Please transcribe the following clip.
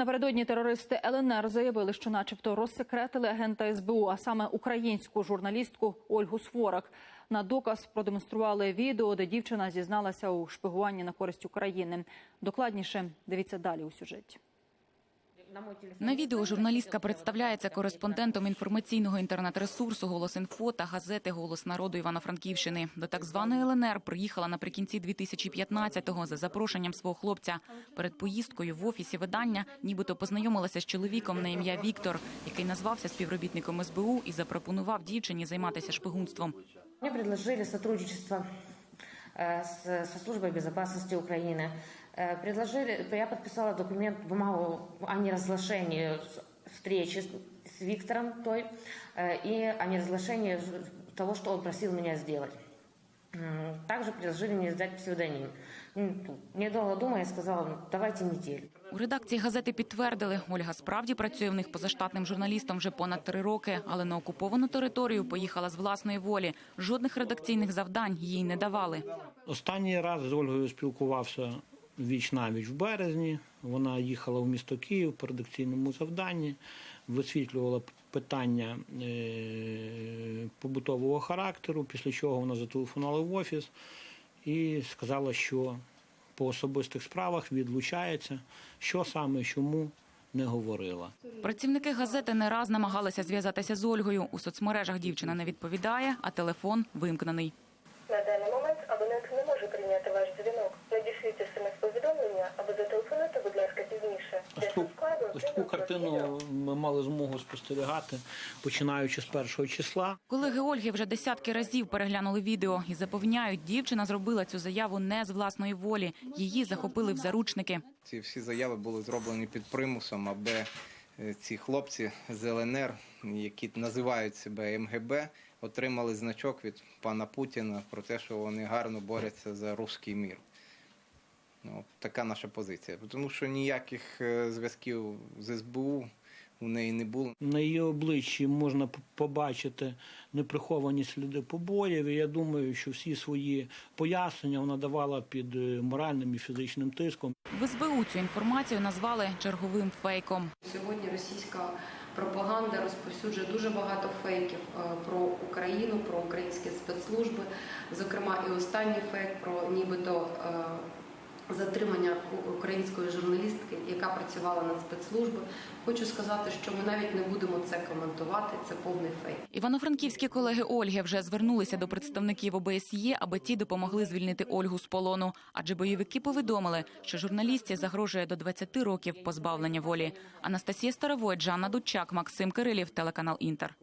Напередодні терористи ЛНР заявили, що, начебто, розсекретили агента СБУ, а саме українську журналістку Ольгу Сворак. На доказ продемонстрували відео, де дівчина зізналася у шпигуванні на користь України. Докладніше дивіться далі у сюжеті. На відео журналістка представляється кореспондентом інформаційного інтернет-ресурсу «Голос інфо» та газети «Голос народу» Івано-Франківщини. До так званої ЛНР приїхала наприкінці 2015-го за запрошенням свого хлопця. Перед поїздкою в офісі видання нібито познайомилася з чоловіком на ім'я Віктор, який назвався співробітником СБУ і запропонував дівчині займатися шпигунством. Мне предложили сотрудничество э, с, со службой безопасности Украины. Э, Предложили, я подписала документ, бумагу о неразглашении встречи с, Виктором той э, и о неразглашении того, что он просил меня сделать. Также предложили мне сдать псевдоним. Недолго думая, я сказала, «Ну, давайте неделю. У редакції газети підтвердили, Ольга справді працює в них позаштатним журналістом вже понад три роки, але на окуповану територію поїхала з власної волі. Жодних редакційних завдань їй не давали. Останній раз з Ольгою спілкувався віч навіч в березні. Вона їхала в місто Київ по редакційному завданні, висвітлювала питання е, побутового характеру, після чого вона зателефонувала в офіс і сказала, що по особистих справах відлучається, що саме, чому не говорила. Працівники газети не раз намагалися зв'язатися з Ольгою. У соцмережах дівчина не відповідає, а телефон вимкнений. На даний момент абонент не може прийняти ваш дзвінок. Надішліть смс-повідомлення або зателефонуйте, будь ласка, пізніше. Ось таку, ось таку картину ми мали змогу спостерігати, починаючи з першого числа. Колеги Ольги вже десятки разів переглянули відео і запевняють, дівчина зробила цю заяву не з власної волі. Її захопили в заручники. Ці всі заяви були зроблені під примусом, аби е, ці хлопці з ЛНР, які називають себе МГБ, отримали значок від пана Путіна про те, що вони гарно борються за руський мір. Ну, от така наша позиція. Тому що ніяких е, зв'язків з СБУ у неї не було. На її обличчі можна побачити неприховані сліди побоїв. І я думаю, що всі свої пояснення вона давала під е, моральним і фізичним тиском. В СБУ цю інформацію назвали черговим фейком. Сьогодні російська пропаганда розповсюджує дуже багато фейків е, про Україну, про українські спецслужби. Зокрема, і останній фейк про нібито затримання української журналістки, яка працювала на спецслужби. Хочу сказати, що ми навіть не будемо це коментувати. Це повний фейк. Івано-франківські колеги Ольги вже звернулися до представників ОБСЄ, аби ті допомогли звільнити Ольгу з полону. Адже бойовики повідомили, що журналістці загрожує до 20 років позбавлення волі. Анастасія Старовой, Жанна Дудчак, Максим Кирилів, телеканал Інтер.